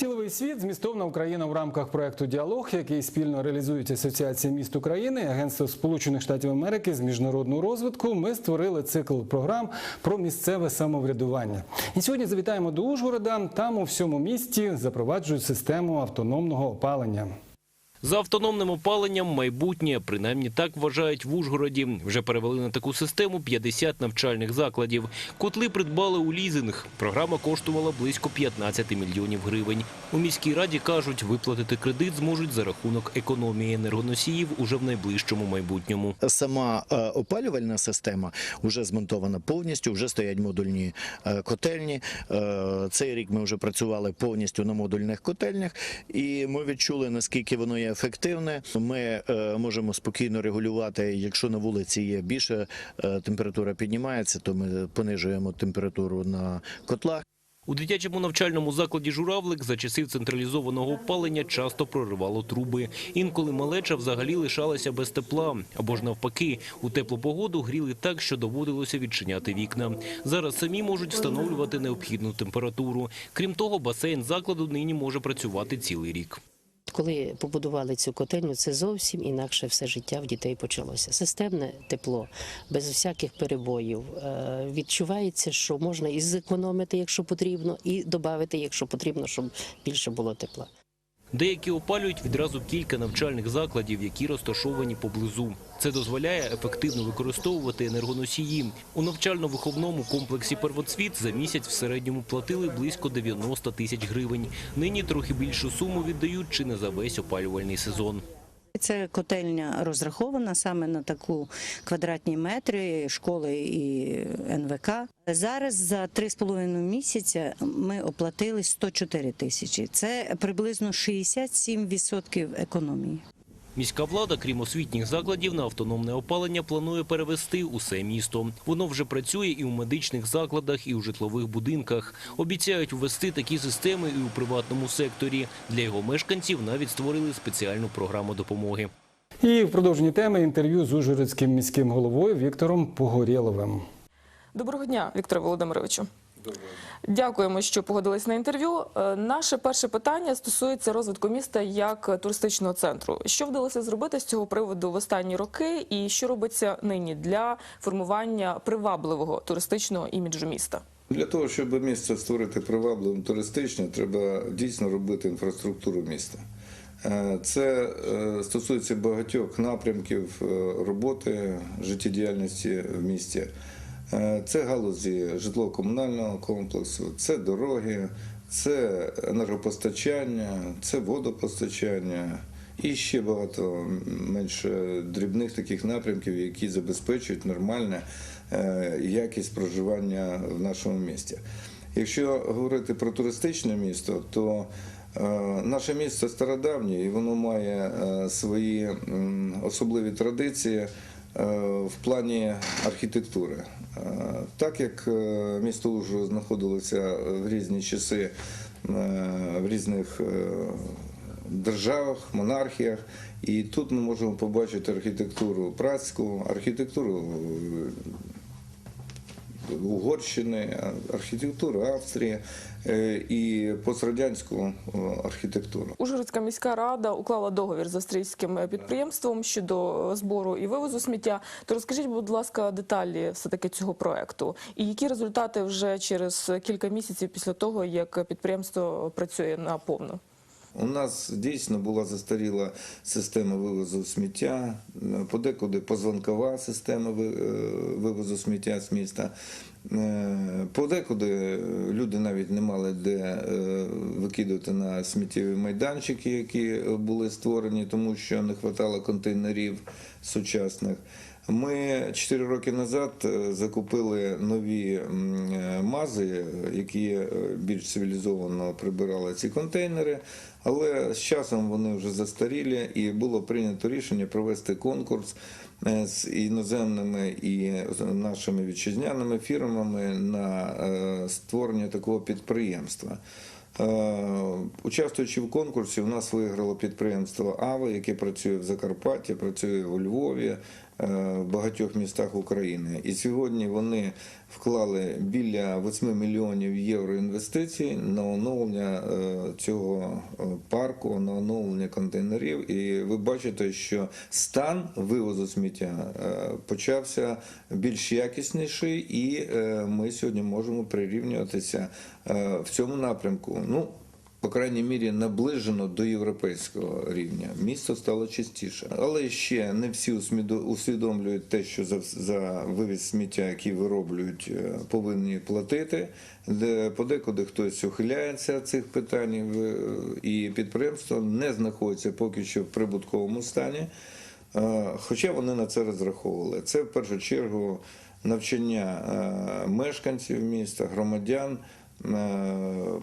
Тіловий світ змістовна Україна в рамках проекту Діалог, який спільно реалізують Асоціація міст України, Агентство Сполучених Штатів Америки з міжнародного розвитку. Ми створили цикл програм про місцеве самоврядування. І сьогодні завітаємо до Ужгорода. Там у всьому місті запроваджують систему автономного опалення. За автономним опаленням майбутнє, принаймні так вважають в Ужгороді. Вже перевели на таку систему 50 навчальних закладів. Котли придбали у лізинг. Програма коштувала близько 15 мільйонів гривень. У міській раді кажуть, виплатити кредит зможуть за рахунок економії енергоносіїв уже в найближчому майбутньому. Сама е, опалювальна система вже змонтована повністю, вже стоять модульні е, котельні. Е, Цей рік ми вже працювали повністю на модульних котельнях, і ми відчули, наскільки воно є ефективне. Ми е, можемо спокійно регулювати, якщо на вулиці є більше е, температура піднімається, то ми понижуємо температуру на котлах. У дитячому навчальному закладі «Журавлик» за часів централізованого опалення часто проривало труби. Інколи малеча взагалі лишалася без тепла. Або ж навпаки, у теплу погоду гріли так, що доводилося відчиняти вікна. Зараз самі можуть встановлювати необхідну температуру. Крім того, басейн закладу нині може працювати цілий рік. Коли побудували цю котельню, це зовсім інакше все життя в дітей почалося. Системне тепло, без всяких перебоїв. Е, Відчувається, що можна і зекономити, якщо потрібно, і додати, якщо потрібно, щоб більше було тепла. Деякі опалюють відразу кілька навчальних закладів, які розташовані поблизу. Це дозволяє ефективно використовувати енергоносії. У навчально-виховному комплексі «Первоцвіт» за місяць в середньому платили близько 90 тисяч гривень. Нині трохи більшу суму віддають чи не за весь опалювальний сезон. Це котельня розрахована саме на таку квадратні метри школи і НВК. Зараз за 3,5 місяця ми оплатили 104 тисячі. Це приблизно 67% економії. Міська влада, крім освітніх закладів, на автономне опалення планує перевести усе місто. Воно вже працює і у медичних закладах, і у житлових будинках. Обіцяють ввести такі системи і у приватному секторі. Для його мешканців навіть створили спеціальну програму допомоги. І в продовженні теми інтерв'ю з Ужгородським міським головою Віктором Погорєловим. Доброго дня, Вікторе Володимировичу. Дякуємо, що погодились на інтерв'ю. Е, Наше перше питання стосується розвитку міста як туристичного центру. Що вдалося зробити з цього приводу в останні роки, і що робиться нині для формування привабливого туристичного іміджу міста? Для того, щоб місце створити привабливим туристично, треба дійсно робити інфраструктуру міста. Е, Це е, стосується багатьох напрямків роботи, життєдіяльності в місті. Е, Це галузі житлово-комунального комплексу, це дороги, це енергопостачання, це водопостачання і ще багато менш дрібних таких напрямків, які забезпечують нормальне е, якість проживання в нашому місті. Якщо говорити про туристичне місто, то е, наше місто стародавнє і воно має свої особливі традиції в плані архітектури. Е, Так як е, місто Ужгород знаходилося в різні часи е, в різних е, державах, монархіях, і тут ми можемо побачити архітектуру працьку, архітектуру е, Угорщини, архітектуру Австрії е, і пострадянську е, архітектуру. Ужгородська міська рада уклала договір з австрійським підприємством щодо збору і вивозу сміття. То розкажіть, будь ласка, деталі все таки цього проекту, і які результати вже через кілька місяців після того, як підприємство працює наповну? У нас дійсно була застаріла система вивозу сміття, подекуди позвонкова система е, вивозу сміття з міста. Е, Подекуди люди навіть не мали де е, викидувати на сміттєві майданчики, які були створені, тому що не вистачало контейнерів сучасних. Ми 4 роки назад закупили нові мази, які більш цивілізовано прибирали ці контейнери, але з часом вони вже застарілі, і було прийнято рішення провести конкурс е, з іноземними і нашими вітчизняними фірмами на е, створення такого підприємства. Е, Участвуючи в конкурсі, у нас виграло підприємство АВА, яке працює в Закарпатті, працює у Львові, в багатьох містах України. І сьогодні вони вклали біля 8 мільйонів євро інвестицій на оновлення е, цього е, парку, на оновлення контейнерів. І ви бачите, що стан вивозу сміття е, почався більш якісніший, і е, ми сьогодні можемо прирівнюватися е, в цьому напрямку. Ну, по крайній мірі, наближено до європейського рівня. Місто стало чистіше, але ще не всі усвідомлюють те, що за, за вивіз сміття, який вироблюють, е, повинні платити. Де подекуди хтось ухиляється цих питань, е, і підприємство не знаходиться поки що в прибутковому стані. Е, Хоча вони на це розраховували. Це в першу чергу навчання мешканців міста, громадян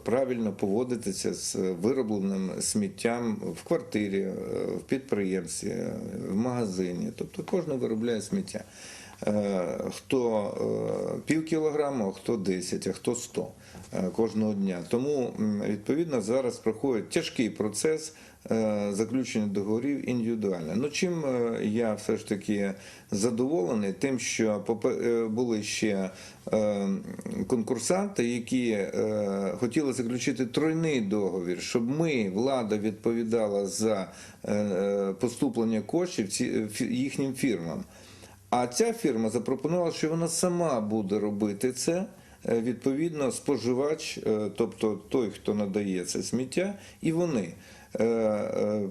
правильно поводитися з виробленим сміттям в квартирі, е, в підприємстві, в магазині. Тобто кожен виробляє сміття. Е, Хто е, пів кілограма, хто 10, а хто 100 е, кожного дня. Тому відповідно зараз проходить тяжкий процес заключення договорів індивідуально. Ну чим е, я все ж таки задоволений, тим, що е, були ще е, конкурсанти, які е, хотіли заключити тройний договір, щоб ми, влада, відповідала за е, е, поступлення коштів е, їхнім фірмам. А ця фірма запропонувала, що вона сама буде робити це. Е, Відповідно, споживач, е, тобто той, хто надає це сміття, і вони е, е,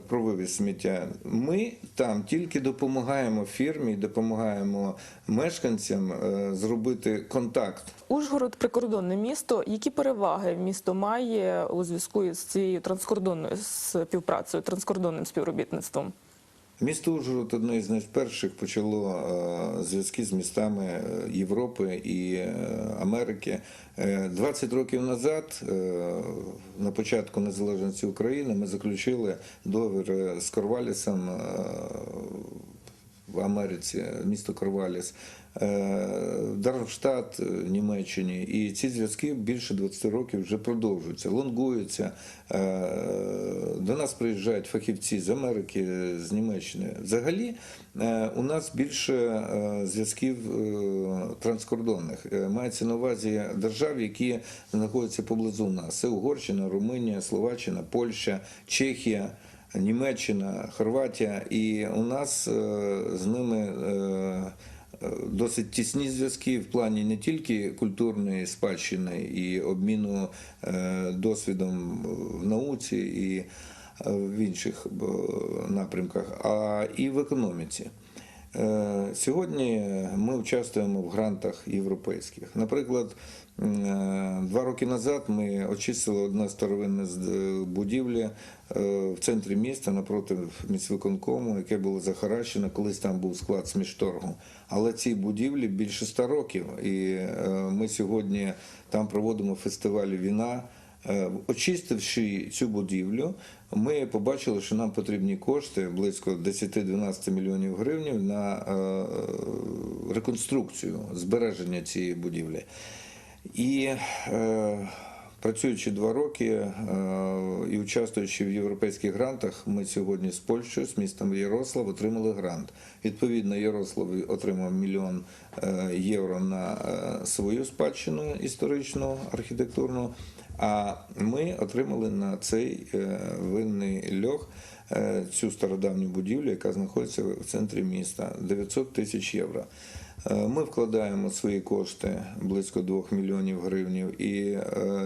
про вивіз сміття. Ми там тільки допомагаємо фірмі, допомагаємо мешканцям е, зробити контакт Ужгород прикордонне місто. Які переваги місто має у зв'язку з цією транскордонною співпрацею, транскордонним співробітництвом? Місто Ужгород одне з найперших почало е, зв'язки з містами е, Європи і е, Америки. Е, 20 років назад, на початку незалежності України, ми заключили договір з Корвалісом в Америці, місто Корваліс, е, Дармштадт е, Німеччині. І ці зв'язки більше 20 років вже продовжуються, лонгуються. Е, До нас приїжджають фахівці з Америки, з Німеччини. Взагалі у нас більше зв'язків транскордонних. Мається на увазі держав, які знаходяться поблизу нас. Це Угорщина, Румунія, Словаччина, Польща, Чехія. Німеччина, Хорватія, і у нас е, з ними е, е, досить тісні зв'язки в плані не тільки культурної спадщини і обміну досвідом в науці і в інших напрямках, а і в економіці. Е, Сьогодні ми участвуємо в грантах європейських. Наприклад, е, два роки назад ми очистили одне старовинне е, будівлі в центрі міста напроти міськвиконкому, яке було захаращено. Колись там був склад смішторгу. Але цій будівлі більше ста років. І ми сьогодні там проводимо фестиваль віна. Е, Очистивши цю будівлю, ми побачили, що нам потрібні кошти близько 10-12 мільйонів гривень на е, реконструкцію, збереження цієї будівлі. І е, працюючи два роки і участвуючи в європейських грантах, ми сьогодні з Польщею, з містом Ярослав, отримали грант. Відповідно, Ярослав отримав мільйон євро на свою спадщину історичну, архітектурну. А ми отримали на цей е, винний льох е, цю стародавню будівлю, яка знаходиться в центрі міста 900 тисяч євро. Е, Ми вкладаємо свої кошти близько 2 мільйонів гривнів, і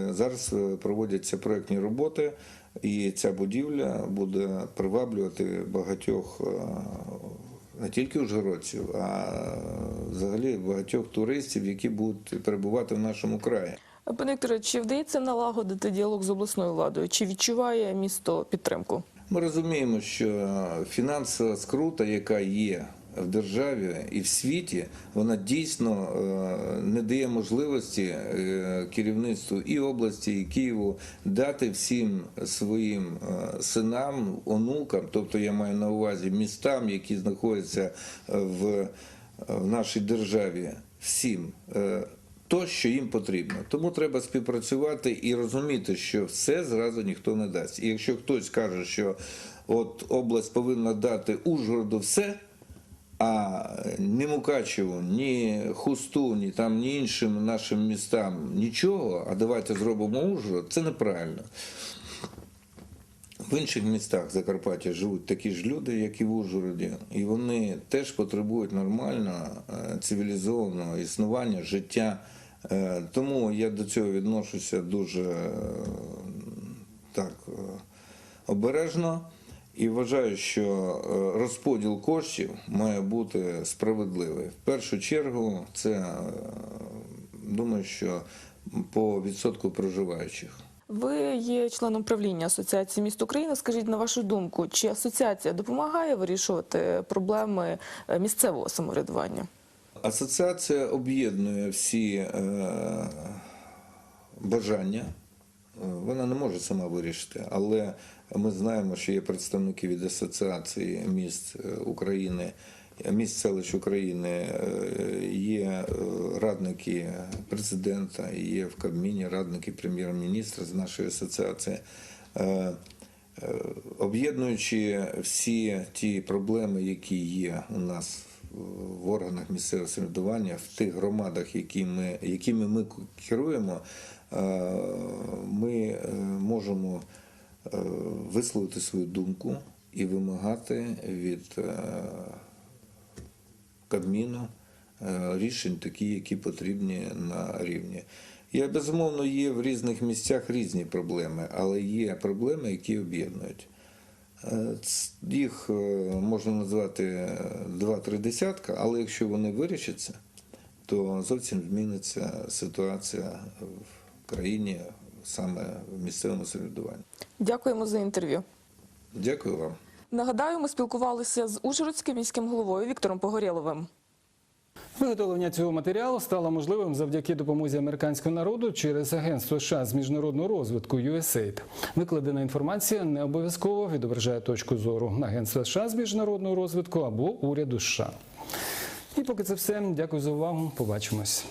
зараз проводяться проектні роботи. І ця будівля буде приваблювати багатьох не тільки ужгородців, а взагалі багатьох туристів, які будуть перебувати в нашому краї. Пане Вікторе, чи вдається налагодити діалог з обласною владою? Чи відчуває місто підтримку? Ми розуміємо, що фінансова скрута, яка є в державі і в світі, вона дійсно е, не дає можливості е, керівництву і області, і Києву дати всім своїм е, синам, онукам, тобто я маю на увазі містам, які знаходяться в, в нашій державі, всім. то, що їм потрібно. Тому треба співпрацювати і розуміти, що все зразу ніхто не дасть. І якщо хтось каже, що от область повинна дати Ужгороду все, А ні Мукачеву, ні Хусту, ні там ні іншим нашим містам нічого, а давайте зробимо Ужгород, це неправильно. В інших містах Закарпаття живуть такі ж люди, як і в Ужгороді, і вони теж потребують нормального, е, цивілізованого існування, життя. Е, Тому я до цього відношуся дуже е, так обережно і вважаю, що е, розподіл коштів має бути справедливий. В першу чергу, це е, думаю, що по відсотку проживаючих. Ви є членом правління Асоціації міст України. Скажіть на вашу думку, чи асоціація допомагає вирішувати проблеми е, місцевого самоврядування? Асоціація об'єднує всі бажання. Е, Вона не може сама вирішити, але ми знаємо, що є представники від Асоціації міст е, України, міст селищ України, е, є радники президента, є в Кабміні радники прем'єр-міністра з нашої асоціації. Об'єднуючи всі ті проблеми, які є у нас в органах місцевого самоврядування, в тих громадах, які ми, якими ми керуємо, е, ми е, можемо е, висловити свою думку і вимагати від Кабміну рішень такі, які потрібні на рівні. Я безумовно є в різних місцях різні проблеми, але є проблеми, які об'єднують. Е, Їх е, можна назвати е, два-три десятка, але якщо вони вирішаться, то зовсім зміниться ситуація в країні саме в місцевому самоврядуванні. Дякуємо за інтерв'ю. Дякую вам. Нагадаю, ми спілкувалися з Ужгородським міським головою Віктором Погорєловим. Виготовлення цього матеріалу стало можливим завдяки допомозі американського народу через Агентство США з міжнародного розвитку USAID. Викладена інформація не обов'язково відображає точку зору Агентства США з міжнародного розвитку або уряду США. І поки це все. Дякую за увагу. Побачимось.